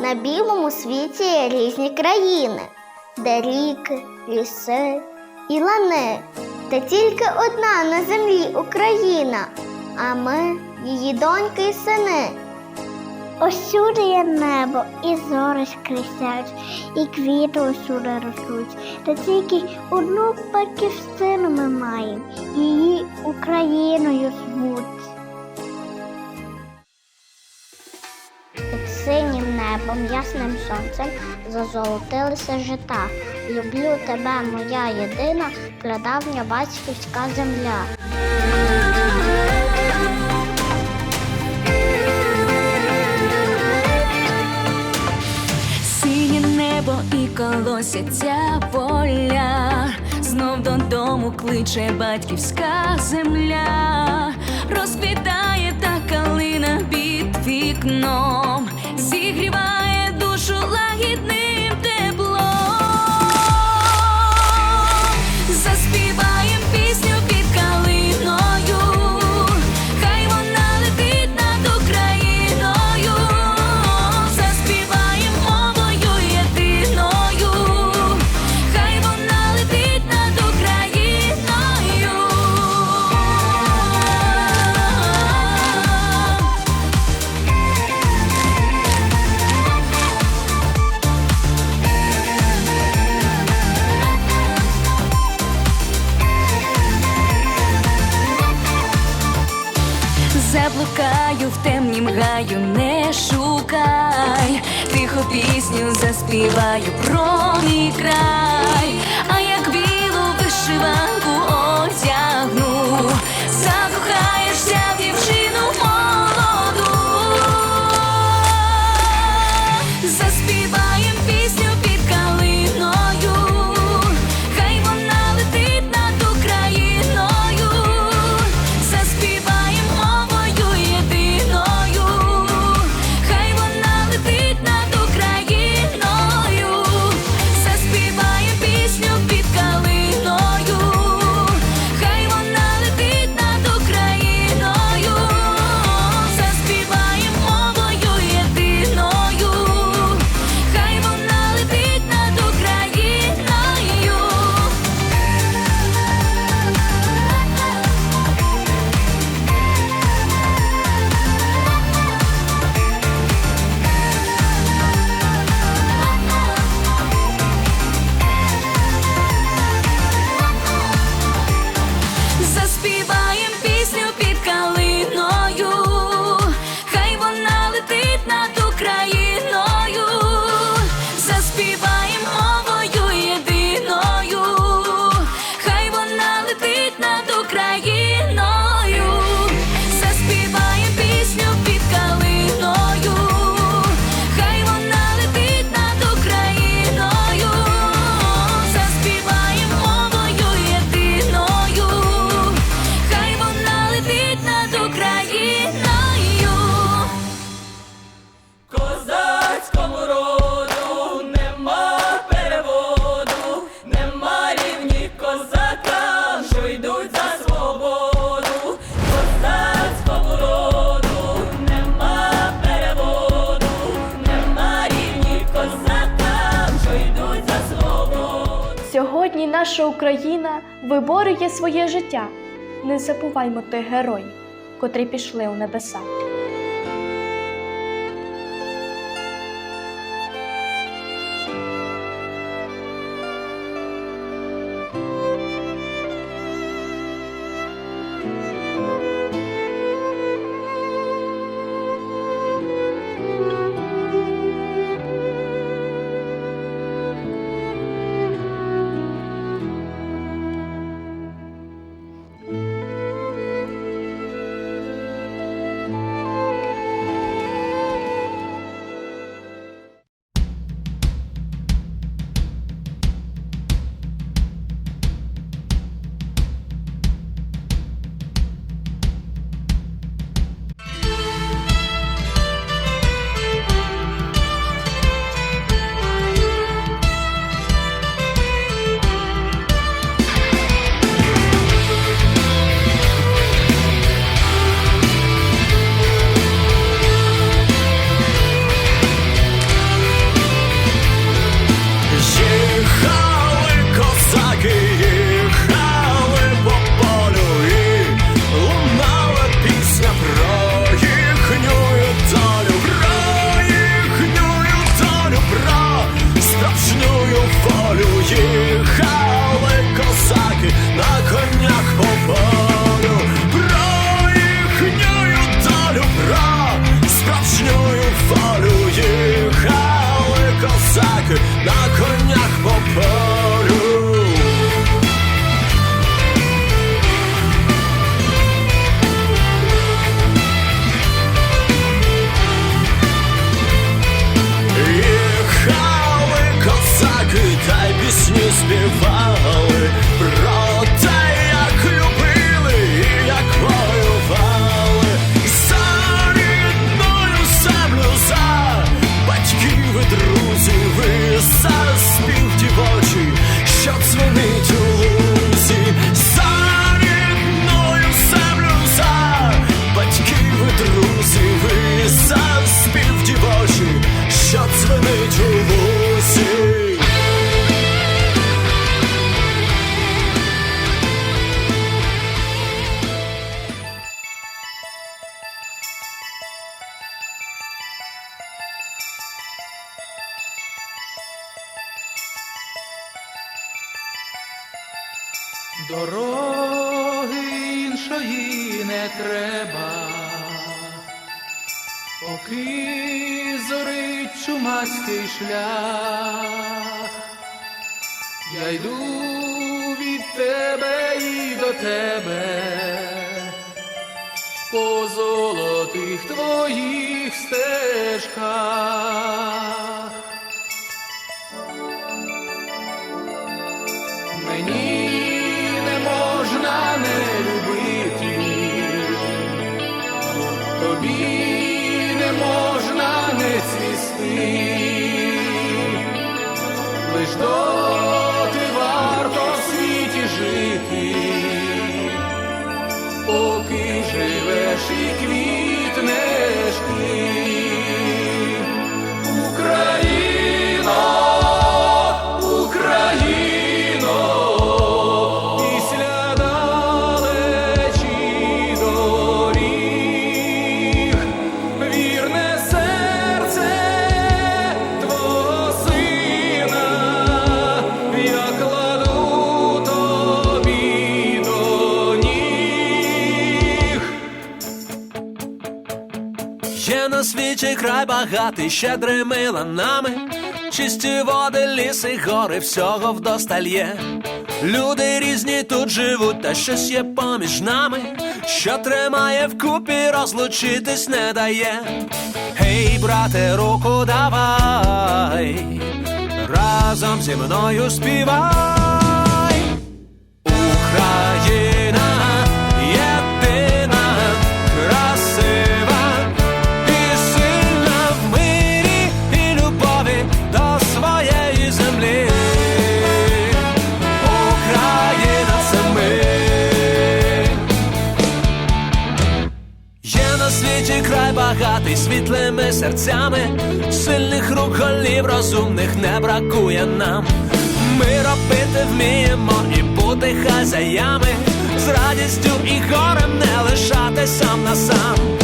На білому світі різні країни, де ріки, ліси і лани. Та тільки одна на землі Україна, а ми її доньки і сини. Усюди є небо, і зори скрізять, і квіти усюди ростуть. Та тільки одну батьківщину ми маємо, її Україною звуть. Під синім небом, ясним сонцем зазолотилися жита. Люблю тебе, моя єдина, прадавня батьківська земля. Синє небо і колосяться поля, знов додому кличе батьківська земля, розквітає та калина під вікном, зігріває душу лагідним заспіваю про мій край, а як білу вишиванку наша Україна виборює своє життя. Не забуваймо тих героїв, котрі пішли у небеса. Поки зорить чумацький шлях, я йду від тебе і до тебе, по золотих твоїх стежках. Мені не можна не любити, тобі лиш на світі край багатий щедрими ланами, чисті води, ліси, гори, всього вдосталь є. Люди різні тут живуть, та щось є поміж нами, що тримає вкупі, розлучитись не дає. Гей, брате, руку давай, разом зі мною співай. Україна багатий світлими серцями, сильних рук голів, розумних не бракує нам. Ми робити вміємо і бути хазяями, з радістю і горем не лишати сам на сам.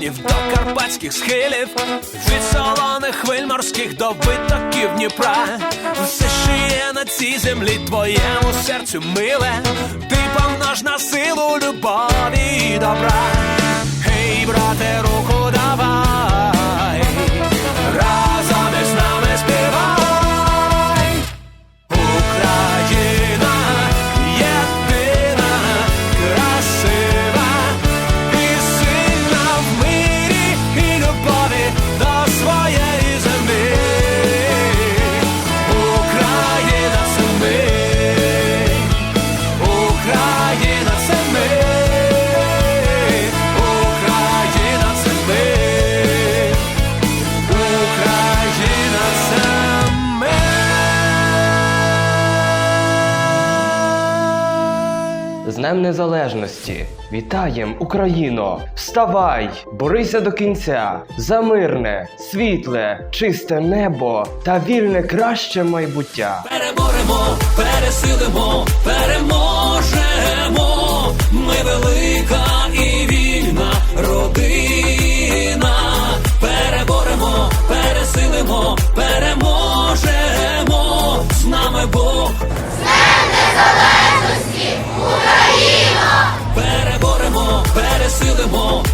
териконів до карпатських схилів, від солоних хвиль морських до витоків Дніпра, все, що є на цій землі, твоєму серцю миле, ти помнож на силу любові і добра. Гей, брате, руку Днем Незалежності. Вітаєм, Україно! Вставай! Борися до кінця! За мирне, світле, чисте небо та вільне краще майбуття. Переборемо, пересилимо, переможемо. Ми велика і вільна родина. Переборемо, пересилимо, переможемо. З нами Бог. З незалежності! 的我